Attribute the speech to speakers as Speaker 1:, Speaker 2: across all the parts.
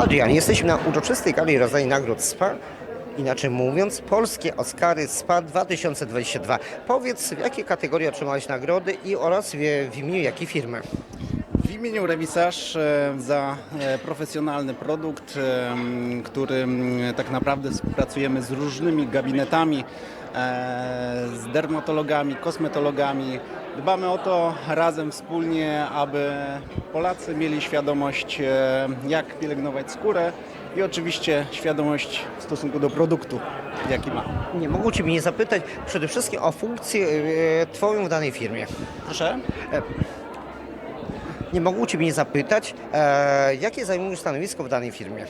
Speaker 1: Adrian, jesteśmy na uroczystej gali rozdania nagród SPA. Inaczej mówiąc, polskie Oscary SPA 2022. Powiedz, w jakiej kategorii otrzymałeś nagrody i oraz w, w imieniu jakiej firmy?
Speaker 2: W imieniu Rewisarz e, za e, profesjonalny produkt, e, m, który m, tak naprawdę współpracujemy z różnymi gabinetami, z dermatologami, kosmetologami. Dbamy o to razem wspólnie, aby Polacy mieli świadomość, e, jak pielęgnować skórę i oczywiście świadomość w stosunku do produktu, jaki ma.
Speaker 1: Nie mogę Ciebie nie zapytać przede wszystkim o funkcję e, Twoją w danej firmie.
Speaker 2: Proszę.
Speaker 1: Nie mogę Ciebie nie zapytać, e, jakie zajmujesz stanowisko w danej firmie?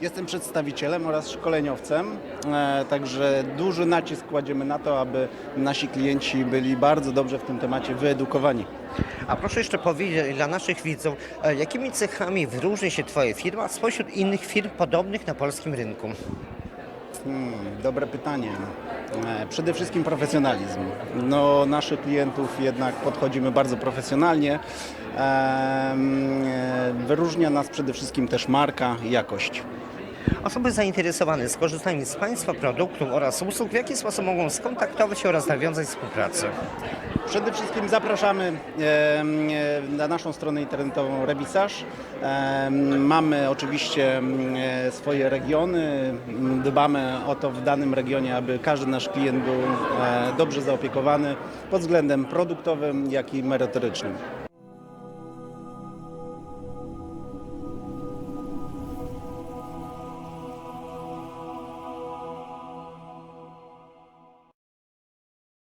Speaker 2: Jestem przedstawicielem oraz szkoleniowcem, e, także duży nacisk kładziemy na to, aby nasi klienci byli bardzo dobrze w tym temacie wyedukowani.
Speaker 1: A proszę jeszcze powiedzieć dla naszych widzów, e, jakimi cechami wyróżni się Twoja firma spośród innych firm podobnych na polskim rynku?
Speaker 2: Hmm, dobre pytanie. E, Przede wszystkim profesjonalizm. No, naszych klientów jednak podchodzimy bardzo profesjonalnie. E, Wyróżnia nas przede wszystkim też marka i jakość.
Speaker 1: Osoby zainteresowane skorzystaniem z Państwa produktów oraz usług w jaki sposób mogą skontaktować się oraz nawiązać współpracę?
Speaker 2: Przede wszystkim zapraszamy na naszą stronę internetową Rewisarz. Em, Mamy oczywiście swoje regiony. Dbamy o to w danym regionie, aby każdy nasz klient był e, dobrze zaopiekowany pod względem produktowym, jak i merytorycznym.